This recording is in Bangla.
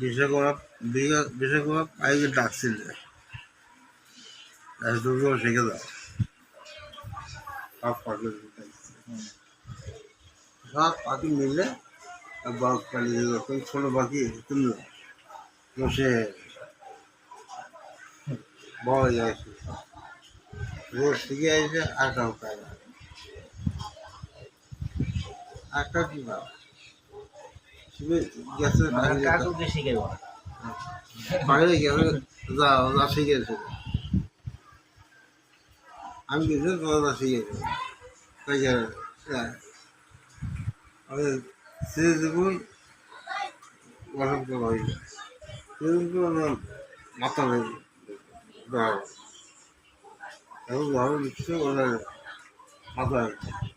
বিশ্বকর্মা ডাকছিল। সব পাখি মিলে বাঘ পালিয়ে যখন ছোটো পাখি তুমি বসে। বড় যায় রোজ শিখে আসে, আর পায় আঁকা কি না গেছে কাকুকে শিখে বাইরে গেছে যা যা শিখেছে। আমি কিছু তোরা শিখেছি। তাই আমি সিরিজ দেখুন বসন্ত হয়ে যায় সিরিজ মাথা নেই। এখন ধরো ওরা মাথা